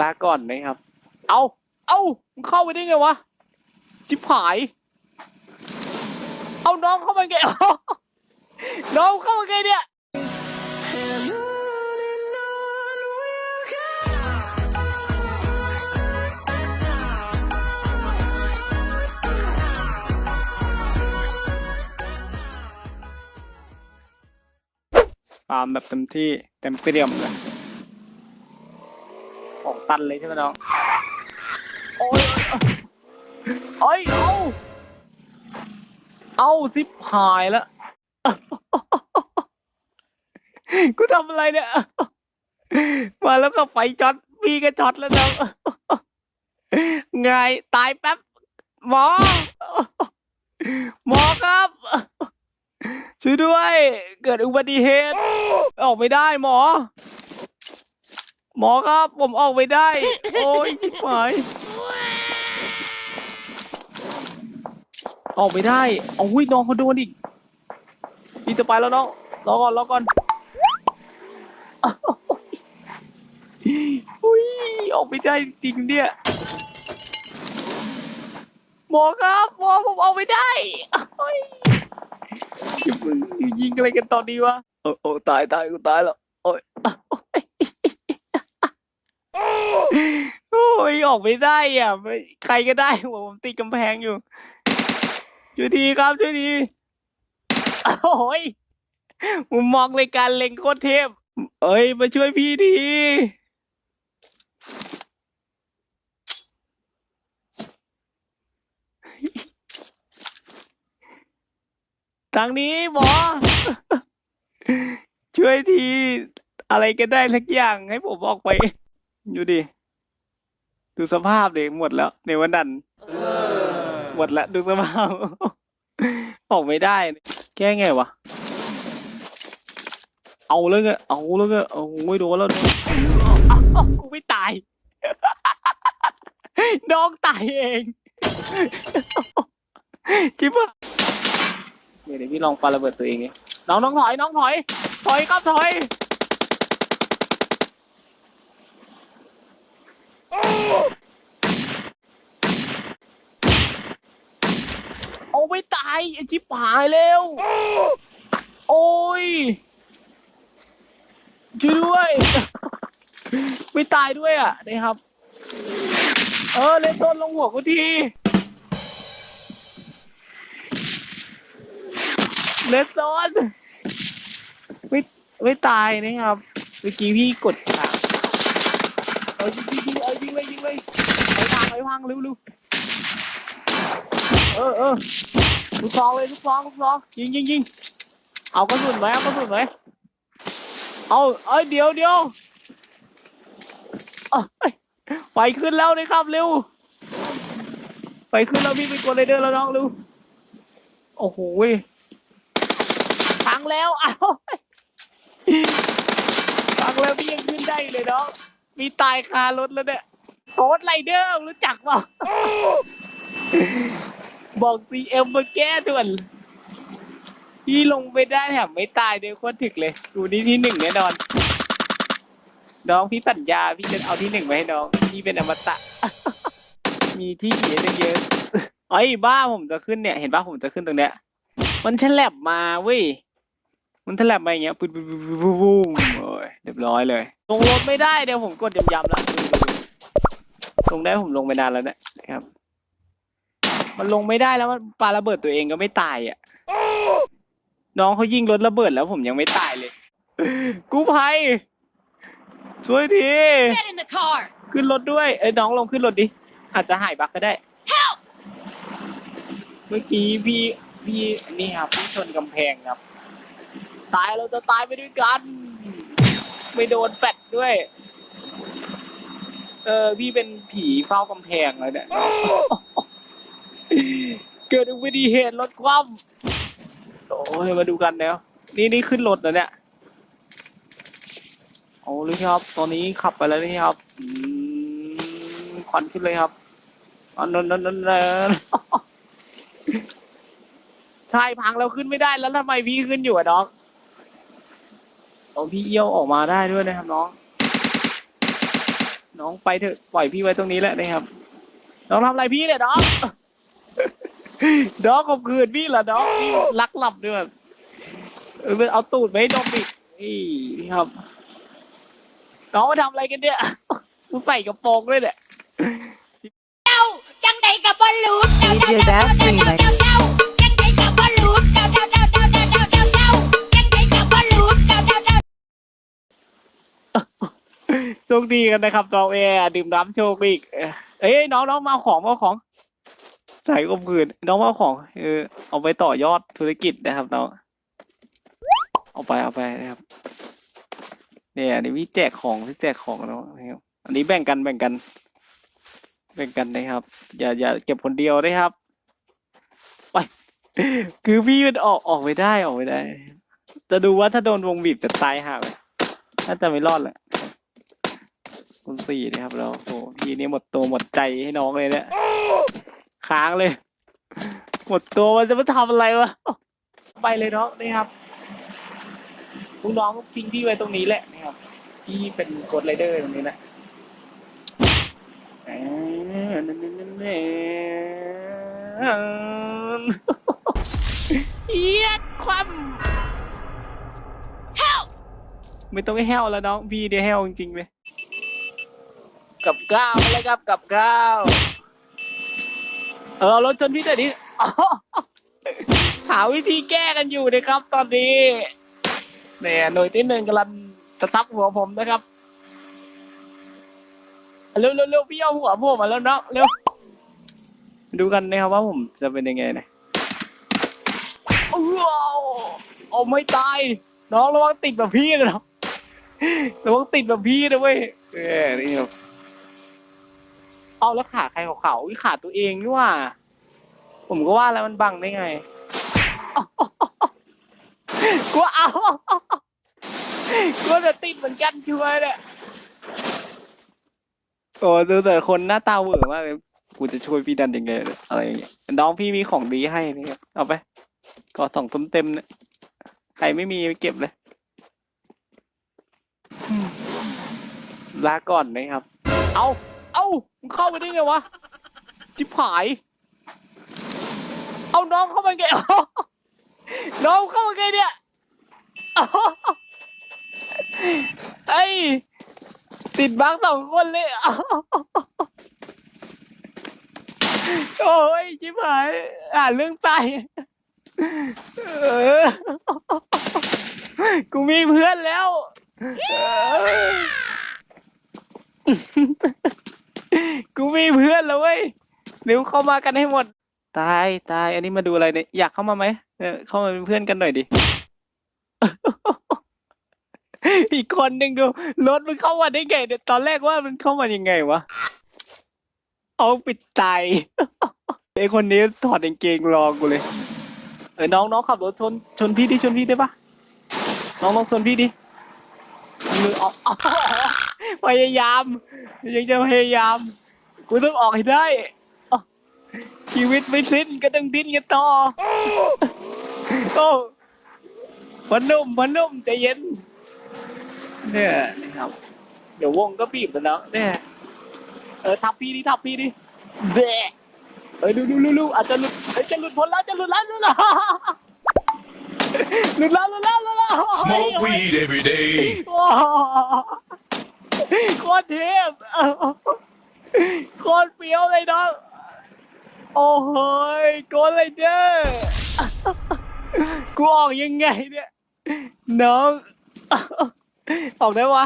ลาก่อนนะครับ เอาเอามึงเข้าไปได้ไงวะจิบหาย เอาน้องเข้ามาไงน้องเข้ามาไงเนี่ยฟามแบบเต็มที่เต็มเปี่ยมเลย ตันเลยใช่ไหมน้อง โอ้ยโอ้ยเอา เอาซิปหายแล้ว กูทำอะไรเนี่ย มาแล้วก็ไฟช็อตพี่ก็ช็อตแล้วน้องไงตายแป๊บ หมอ หมอครับ ช่วยด้วย เกิดอุบัติเหตุ ออกไม่ได้หมอ หมอครับ ผมออกไม่ได้ โอ้ยชิบหายออกไม่ได้เอาหุ้ยน้องเขาโดนอีกพี่จะไปแล้วน้องรอก่อนรอก่อนอุ้ยออกไม่ได้จริงเนี่ยหมอครับหมอผมออกไม่ได้โอ้ยอย่ามึงยิงอะไรกันตอนนี้วะโอ้โอ้ตายตายกูตายแล้วโอ้ย โอ้ยออกไม่ได้อะใครก็ได้หัวผมติดกำแพงอยู่ช่วยทีครับช่วยทีโอ้ยมุมมองในการเล็งโคตรเทพ เอ้ย มาช่วยพี่ทีทางนี้หมอ ช่วยที อะไรก็ได้สักอย่างให้ผมออกไป อยู่ดิ ดูสภาพเด็หมดแล้วในวันนั้นหมดแล้วดูสภาพ ออกไม่ได้ แก้ไงวะ เอาแล้วไงเอาแล้วไงเอาไม่โดนแล้วเอากูไม่ตาย น้องตายเองจิ๊บอะเดี๋ยวเดี๋ยวพี่ลองปาระเบิดตัวเองดิน้องน้องถอย น้องถอย ถอยครับถอย เอาไม่ตายไอชิบหายแล้ว โอ้ยช่วยด้วย ไม่ตายด้วยอะนี่ครับ เออเล่นต้นลงหัวกูทีเลสโซนไม่ไม่ตายนะครับ เมื่อกี้พี่กดขา เอายิงยิงยิงเอายิงเลยยิงเลยไปพังไปพังเร็วเร็วเออเออลูกซองเลยลูกซองลูกซองยิงยิงยิงเอากระสุนไหมเอากระสุนไหมเอาเอ้ยเดี๋ยวเดี๋ยวไฟขึ้นแล้วนะครับเร็วไฟขึ้นแล้วพี่ไปกดเลยเด้อแล้วน้องเร็วโอ้โหพังแล้วอ้าวพังแล้วพี่ยังขึ้นได้เลยเนาะ มีตายคารถแล้วเนี่ยโกดไรเดอร์รู้จักเปล่าบอกซีเอ็มมาแก้ด่วนพี่ลงไปได้แถมไม่ตายเดี๋ยวโคตรถึกเลย ดูนี่ที่หนึ่งแน่นอน น้องพี่สัญญาพี่จะเอาที่หนึ่งไว้ให้น้องพี่เป็นอมตะ มีที่เยอะเยอะไอ้บ้าผมจะขึ้นเนี่ย เห็นป่ะผมจะขึ้นตรงเนี้ย มันฉลับมาเว้ย มันฉลับมาอย่างเงี้ยปุ๊บปุ๊บปุ๊บปุ๊บ เรียบร้อยเลย ลงรถไม่ได้เดี๋ยวผมกดยำๆแล้วลงได้ผมลงไปนานแล้วเนะนะครับ มันลงไม่ได้แล้วมันปาระเบิดตัวเองก็ไม่ตายอะ น้องเขายิงรถระเบิดแล้วผมยังไม่ตายเลย กู้ภัยช่วยที Get in the car! ขึ้นรถด้วยเอ้ยน้องลงขึ้นรถดิ อาจจะหายบักก็ได้ Help! เมื่อกี้พี่พี่นี่ครับพี่ชนกำแพงครับ ตายเราจะตายไปด้วยกัน ไม่โดนแฟดด้วย เออ พี่เป็นผีเฝ้ากำแพงเลยเนี่ย เกิดอุบัติเหตุรถคว่ำโอ้ยมาดูกันแล้ว นี่นี่ขึ้นรถแล้วเนี่ยโอ้เลยครับ ตอนนี้ขับไปแล้วนี่ครับอืมควันขึ้นเลยครับอันนั้นนั้นนั้นนั้นใช่พังแล้วขึ้นไม่ได้แล้วทำไมพี่ขึ้นอยู่อะน้อง โอ้พี่เอี้ยวออกมาได้ด้วยนะครับ น้อง น้องไปเถอะปล่อยพี่ไว้ตรงนี้แหละนะครับ น้องทำอะไรพี่เนี่ยน้องน้องข่มขืนพี่เหรอน้องพี่ลักหลับด้วยเออเอาตูดไปให้ดมอีกนี่ครับ น้องมาทำอะไรกันเนี่ยกูใส่กระโปรงด้วยเนี่ยจังใดกับบอลลูนเดาเดา DJ เดา Bass เดา Remix โชคดีกันนะครับน้องเอดื่มน้ำโชคดีอีกเอ้ยน้องน้องมาเอาของมาเอาของใส่กลมขืนน้องมาเอาของเออเอาไปต่อยอดธุรกิจนะครับน้องเอาไปเอาไปนะครับ เนี่ยนนี้พี่แจกของพี่แจกของน้องนะครับอันนี้แบ่งกันแบ่งกัน แบ่งกันนะครับ อย่าอย่าเก็บคนเดียวนะครับไปคือพี่มันออกออกไม่ได้ออกไม่ได้ จะดูว่าถ้าโดนวงบีบจะตายห่าเลยน่าจะไม่รอดแหละ คุณสี่นะครับแล้วโอ้โหทีนี้หมดตัวหมดใจให้น้องเลยเนี่ยค้างเลย หมดตัวมันจะมาทำอะไรวะไปเลยน้องนี่ครับลูกน้องทิ้งพี่ไว้ตรงนี้แหละนะครับพี่เป็นกดไรเดอร์ตรงนี้แหละอ่านั่นนั่นนั่นนั่นเอียดความไม่ต้องให้แห้วแล้วน้องพี่เดี๋ยวแห้วจริงๆเลย กับก้าวมาเลยครับกับก้าวเออรถชนพี่แต่อยดิอ๋อหาวิธีแก้กันอยู่นะครับ ตอนนี้ เนี่ยหน่วยที่หนึ่งกำลังจะทับหัวผมนะครับเร็วเร็วเร็วพี่เอาหัวผมมาแล้วเนาะเร็วดูกันนะครับว่าผมจะเป็นยังไงนะว้าวโอไม่ตาย น้องระวังติดแบบพี่นะน้องระวังติดแบบพี่นะเว้ยเออนี่ครับ เอาแล้วขาใครของเขาวิขาตัวเองนี่ว่า ผมก็ว่าแล้วมันบังได้ไงกูเอากูจะติดเหมือนกันช่วยเนี่ยโอ้ดูแต่คนหน้าตาเหวอมากเลยกูจะช่วยพี่ดันยังไงเนี่ยอะไรอย่างเงี้ยน้องพี่มีของดีให้นี่ครับเอาไปก็สองตุ้มเต็มเนี่ยใครไม่มีไปเก็บเลยอืมลาก่อนนะครับ เอาเอ้ามึงเข้าไปได้ไงวะจิบหาย เอาน้องเข้ามาไงน้องเข้ามาไงเนี่ยเอาไอ้ยติดบังสองคนเลยเอาโอ้ยจิบหาย อ่านเรื่องตายกูมีเพื่อนแล้ว กูมีเพื่อนแล้วเว้ยเดี๋ยวเข้ามากันให้หมด ตายตาย อันนี้มาดูอะไรเนี่ย อยากเข้ามาไหมเออเข้ามาเป็นเพื่อนกันหน่อยดิ อีกคนหนึ่งดู รถมันเข้ามาได้ไงเนี่ยตอนแรกว่ามันเข้ามายังไงวะ เอาปิดตาย ไอคนนี้ถอดกางเกงรอกูเลย เออน้องน้องขับรถชนชนพี่ดิชนพี่ได้ปะน้องลองชนพี่ดิมือออก พยายาม ยังจะพยายาม กูต้องออกให้ได้อ้าวชีวิตไม่สิ้นก็ต้องดิ้นกันต่อโอ้พอนุ่มพอนุ่มใจเย็น เนี่ยนะครับ เดี๋ยววงก็บีบแล้วเนาะเนี่ยเออทับพี่ดิทับพี่ดิเบะเออดูดูดูดูอาจจะหลุดเอ้ยจะหลุดพ้นแล้วจะหลุดแล้วหลุดแล้วหลุดแล้วหลุดแล้วหลุดแล้ว Smoke weed every day. ว้าว โคตรเทพโคตรเปรี้ยวเลยน้อง โอ้โหยโกนเลยเด้อกูออกยังไงเนี่ย น้อง ออกได้วะ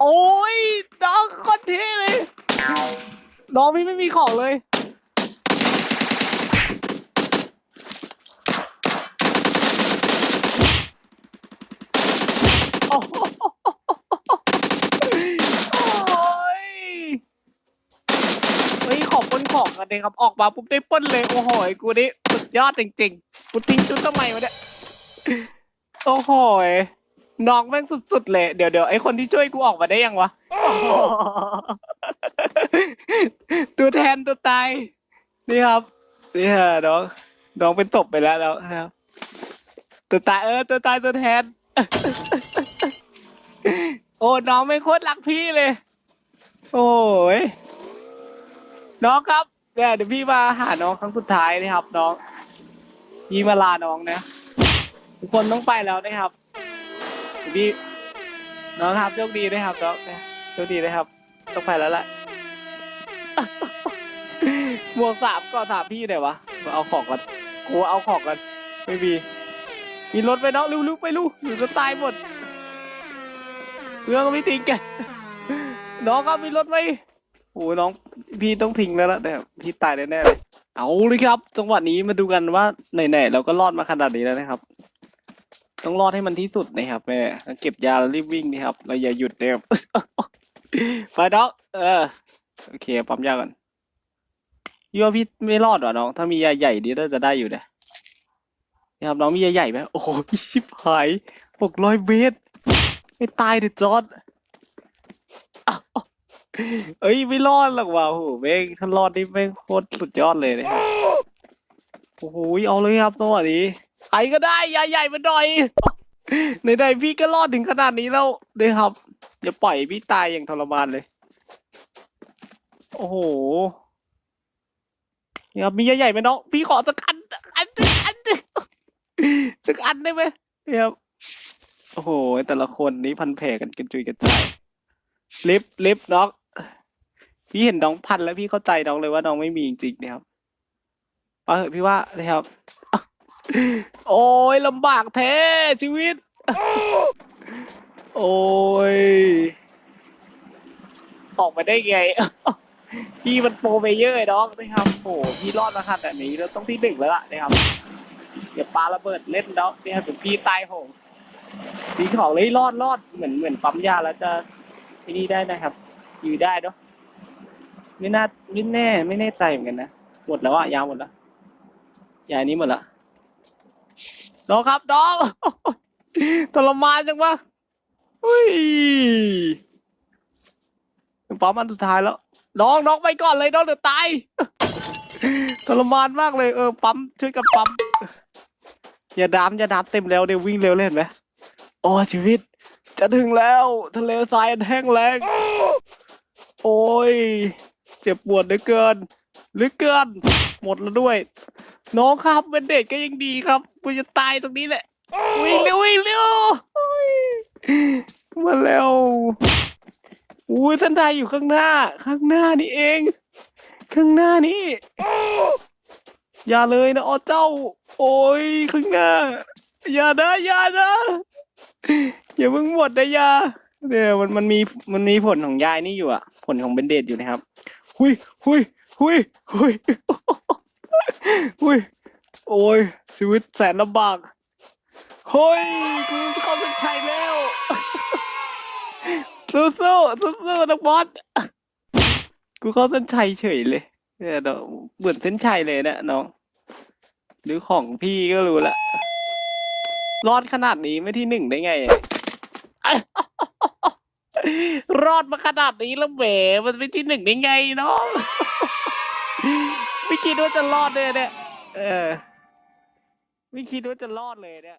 โอ้ยน้องโคตรเท่เลย น้องพี่ไม่มีของเลย โอ้โหโอ้ยเฮ้ยข อบปล้นของกันเลยครับออกมาปุ๊บได้ป้นเลยโอ้โหกูนี่สุดยอดจริงๆกูทิ้งชุดทำไมวะเนี่ยโอ้โหยน้องแม่งสุดๆเลยเดี๋ยวเดี๋ยวไอคนที่ช่วยกูออกมาได้ยังวะตัวแทนตัวตายนี่ครับนี่ฮะน้องน้องเป็นตบไปแล้วแล้วครับตัวตายเออตัวตายตัวแทน โอ้น้องไม่โคตรรักพี่เลย โอ้ยน้องครับ เนี่ยเดี๋ยวพี่มาหาน้องครั้งสุดท้ายนะครับ น้องพี่มาลาน้องนะทุกคนต้องไปแล้วนะครับเดี๋ยวพี่น้องครับโชคดีนะครับน้องนะโชคดีนะครับ ต้องไปแล้วแหละบวกสามก็ถามพี่หน่อยวะมาเอาของกันกูเอาของกันไม่มีมีรถไปน้องลุกๆไปลูกหรือจะตายหมดเรื่องก็ไม่ทิ้งกันน้องก็มีรถไหม โอ้ยน้องพี่ต้องทิ้งแล้วล่ะเนี่ยพี่ตายแน่ๆเลยเอาเลยครับ จังหวะนี้มาดูกันว่าไหนๆเราก็รอดมาขนาดนี้แล้วนะครับ ต้องรอดให้มันที่สุดนะครับแม่เก็บยาแล้วรีบวิ่งนี่ครับเราอย่าหยุดนะครับไปน้องเออโอเคปั๊มยาก่อนพี่ว่าพี่ไม่รอดว่ะน้องถ้ามียาใหญ่ดีน่าจะได้อยู่นะนี่ครับน้องมียาใหญ่ไหมโอ้โหชิบหายหกร้อยเมตรไม่ตายเด็ดจอด เอ้ยไม่รอดหรอกว่ะโอ้โหแม่งถ้ารอดนี่แม่งโคตรสุดยอดเลยนะครับโอ้โหเอาเลยครับตัวนี้ใครก็ได้ยาใหญ่มาหน่อยในๆพี่ก็รอดถึงขนาดนี้แล้วเลยครับอย่าปล่อยพี่ตายอย่างทรมานเลย โอ้โหนี่ครับมียาใหญ่ไหมน้องพี่ขอสักอันอันอันสักอันได้ไหมนี่ครับโอ้โห แต่ละคนนี้พันแผลกันกระจุยกระจายลิฟต์ลิฟต์น้อง พี่เห็นน้องพันแล้วพี่เข้าใจน้องเลยว่าน้องไม่มีจริงๆนะครับเอาเถอะพี่ว่านะครับ โอ้ยลำบากแท้ชีวิต โอ้ย ออกมาได้ไง พี่มันโปรไปเยอะไอ้น้องนะครับโอ้พี่รอดมาขนาดนี้แล้วต้องที่หนึ่งแล้วล่ะนะครับ เดี๋ยวปาระเบิดเล่นน้องเนี่ยเดี๋ยวพี่ตายโหงพี่ของเลยรอดรอดเหมือนเหมือนปั๊มยาแล้วจะที่นี่ได้นะครับ อยู่ได้เนาะ ไม่น่าไม่แน่ ไม่แน่ใจเหมือนกันนะหมดแล้วอะยาวหมดแล้วยานี้หมดละน้องครับน้องทรมานจังวะอุ้ยปั๊มอันสุดท้ายแล้วน้องน้องไปก่อนเลยน้องเดี๋ยวตายทรมานมากเลยเออปั๊มช่วยกันปั๊มอย่าดามอย่าดามเต็มแล้วเดี๋ยววิ่งเร็วเล่นไหมโอ้ชีวิต จะถึงแล้ว ทะเลทรายแห้งแล้งโอ้ย เจ็บปวดเหลือเกินเหลือเกิน หมดแล้วด้วย น้องครับเป็นเด็กก็ยังดีครับกูจะตายตรงนี้แหละวิ่งเร็ววิ่งเร็วมาแล้วอุ้ยท่านทายอยู่ข้างหน้า ข้างหน้านี่เอง ข้างหน้านี่อย่าเลยนะอ๋อเจ้า โอ้ยข้างหน้า อย่านะอย่านะอย่าเพิ่งหมดนะยาเนี่ยมันมันมีมันมีผลของยายนี่อยู่อะผลของเบนเดดอยู่นะครับ หุยหุยหุยหุยหุยโอ้ยชีวิตแสนลำบากเฮ้ยกูเข้าเส้นชัยแล้วสู้สู้สู้สู้ๆนักบอสกูเข้าเส้นชัยเฉยเลยเนี่ยเนาะเหมือนเส้นชัยเลยเนะน้องหรือของพี่ก็รู้ละรอดขนาดนี้ไม่ที่หนึ่งได้ไง รอดมาขนาดนี้แล้วแหมมันเป็นที่หนึ่งได้ไงเนาะไม่คิดว่าจะรอดเลยเนี่ยเออไม่คิดว่าจะรอดเลยเนี่ย